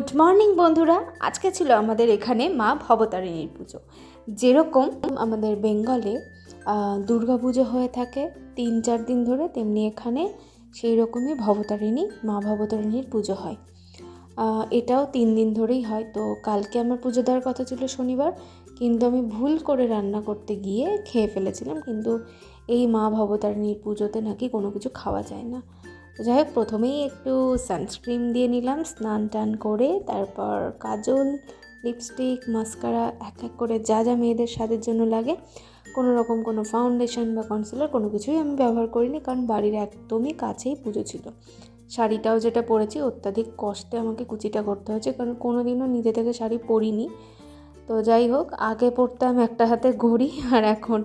Good morning বন্ধুরা। আজকে ছিল আমাদের এখানে মা ভবতারিণীর পুজো। যেরকম আমাদের বেঙ্গলে দুর্গা পুজো হয়ে থাকে, তিন চার দিন ধরে তেমনি এখানে সেই রকমই ভবতারিণী, মা ভবতারিণীর পুজো হয়। এটাও তিন দিন ধরেই হয়। তো কালকে আমার পুজো দেওয়ার কথা ছিল শনিবার, কিন্তু আমি ভুল করে রান্না করতে গিয়ে খেয়ে ফেলেছিলাম, কিন্তু এই মা ভবতারিণীর পুজোতে নাকি কোনো কিছু খাওয়া যায় না। যাই হোক, প্রথমেই একটু সানস্ক্রিন দিয়ে নিলাম, স্নান টান করে তারপর কাজল লিপস্টিক মাস্কারা এক এক করে যা যা মেয়েদের স্বাদের জন্য লাগে। কোনো রকম কোনো ফাউন্ডেশন বা কনসিলার কোনো কিছুই আমি ব্যবহার করিনি, কারণ বাড়ির একদমই কাছেই পুজো ছিল। শাড়িটাও যেটা পরেছি, অত্যাধিক কষ্টে আমাকে কুচিটা করতে হয়েছে, কারণ কোনো দিনও নিজে থেকে শাড়ি পরিনি। তো যাই হোক, আগে পরতাম একটা হাতে ঘড়ি, আর এখন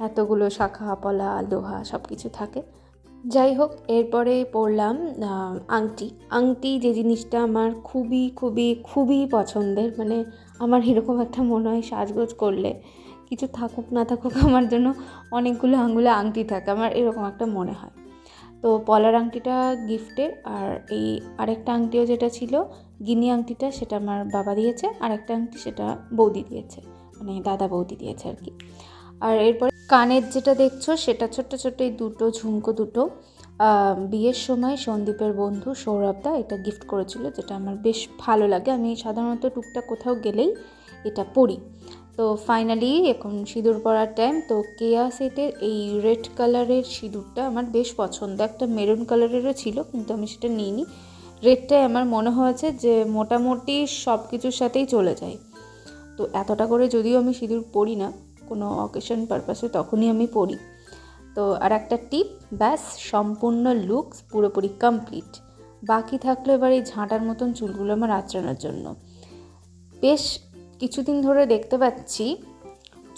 এতগুলো শাখা, পলা, লোহা সব কিছু থাকে। যাই হোক এরপরে পড়লাম আংটি। আংটি যে জিনিসটা আমার খুবই খুবই খুবই পছন্দের মানে আমার এরকম একটা মনে হয় সাজগোজ করলে কিছু থাকুক, না থাকুক, আমার জন্য অনেকগুলো আঙ্গুলে আংটি থাকে, আমার এরকম একটা মনে হয়। তো পলার আংটিটা গিফটের, আর এই আরেকটা আংটিও যেটা ছিল, গিনি আংটিটা সেটা আমার বাবা দিয়েছে আর একটা আংটি সেটা বৌদি দিয়েছে মানে দাদা বৌদি দিয়েছে আর কি। আর এরপর কানের যেটা দেখছ, সেটা ছোট্ট ছোট্ট এই দুটো ঝুমকো দুটো। বিয়ের সময় সন্দীপের বন্ধু সৌরভদা এটা গিফট করেছিল, যেটা আমার বেশ ভালো লাগে। আমি সাধারণত টুকটাক কোথাও গেলেই এটা পরি। তো ফাইনালি এখন সিঁদুর পরার টাইম তো কেয়া সেটের এই রেড কালারের সিঁদুরটা আমার বেশ পছন্দ। একটা মেরুন কালারেরও ছিল, কিন্তু আমি সেটা নিইনি। রেডটাই আমার মনে হয়েছে যে মোটামুটি সব কিছুর সাথেই চলে যায়। তো এতটা করে যদিও আমি সিঁদুর পরি না কোনো অকেশন পারপাসে তখনই আমি পরি তো আর একটা টিপ ব্যাস, সম্পূর্ণ লুকস পুরোপুরি কমপ্লিট বাকি থাকল এবার এই ঝাঁটার মতন চুলগুলো আমার আঁচড়ানোর জন্য। বেশ কিছুদিন ধরে দেখতে পাচ্ছি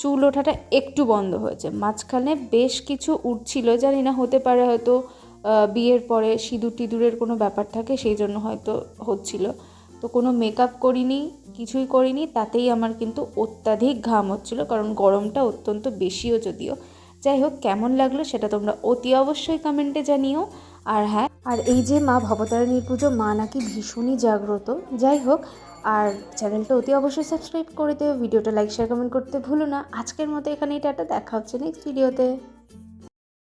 চুল ওঠাটা একটু বন্ধ হয়েছে। মাঝখানে বেশ কিছু উঠছিল, জানি না, হতে পারে হয়তো বিয়ের পরে সিঁদুর টিঁদুরের কোনো ব্যাপার থাকে, সেই জন্য হয়তো হচ্ছিল। তো কোনো মেকআপ করিনি, কিছুই করিনি, তাতেই আমার কিন্তু অত্যাধিক ঘাম হচ্ছিল, কারণ গরমটা অত্যন্ত বেশিও যদিও। যাই হোক, কেমন লাগল সেটা তোমরা অতি অবশ্যই কমেন্টে জানিও। আর হ্যাঁ আর এই যে মা ভবতারিণীর পুজো, মা নাকি ভীষণই জাগ্রত। যাই হোক, আর চ্যানেলটা অতি অবশ্যই সাবস্ক্রাইব করে দিও, ভিডিওটা লাইক শেয়ার কমেন্ট করতে ভুলো না। আজকের মতো এখানেই টাটা, দেখা হচ্ছে নেক্সট ভিডিওতে